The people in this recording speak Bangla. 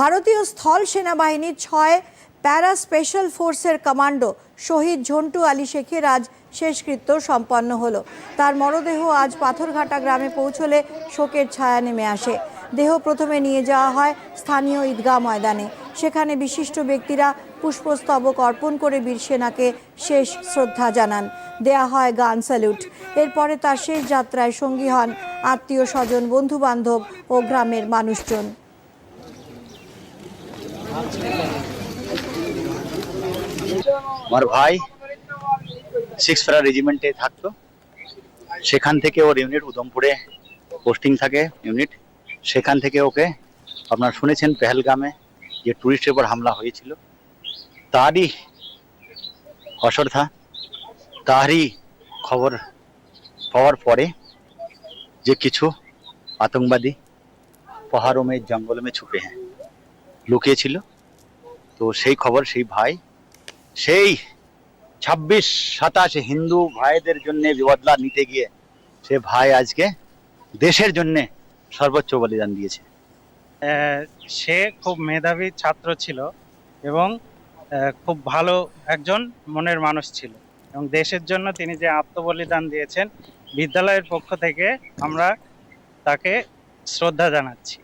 ভারতীয় স্থল সেনাবাহিনীর ছয় প্যারা স্পেশাল ফোর্সের কমান্ডো শহীদ ঝন্টু আলী শেখের আজ শেষকৃত্য সম্পন্ন হলো। তার মরদেহ আজ পাথরঘাটা গ্রামে পৌঁছলে শোকের ছায়া নেমে আসে। দেহ প্রথমে নিয়ে যাওয়া হয় স্থানীয় ঈদগাহ ময়দানে। সেখানে বিশিষ্ট ব্যক্তিরা পুষ্পস্তবক অর্পণ করে বীর সেনাকে শেষ শ্রদ্ধা জানান। দেয়া হয় গান স্যালুট। এরপরে তার শেষ যাত্রায় সঙ্গী হন আত্মীয় স্বজন বন্ধু বান্ধব ও গ্রামের মানুষজন। আমার ভাই সিক্স ফেরা রেজিমেন্টে থাকতো সেখান থেকে ওর ইউনিট উধমপুরে পোস্টিং থাকে ইউনিট সেখান থেকে ওকে আপনারা শুনেছেন পেহেলগামে যে টুরিস্টের উপর হামলা হয়েছিল তারই অশ্রদ্ধা তারই খবর পাওয়ার পরে যে কিছু আতঙ্কবাদী পাহাড়োं में जंगलों में छुपे हैं লুকিয়েছিল তো সেই খবর, সেই ভাই, সেই ছাব্বিশ সাতাশে হিন্দু ভাইদের জন্য বদলা নিতে গিয়ে সে ভাই আজকে দেশের জন্য সর্বোচ্চ বলিদান দিয়েছে। সে খুব মেধাবী ছাত্র ছিল এবং খুব ভালো একজন মনের মানুষ ছিল এবং দেশের জন্য তিনি যে আত্মবলিদান দিয়েছেন, বিদ্যালয়ের পক্ষ থেকে আমরা তাকে শ্রদ্ধা জানাচ্ছি।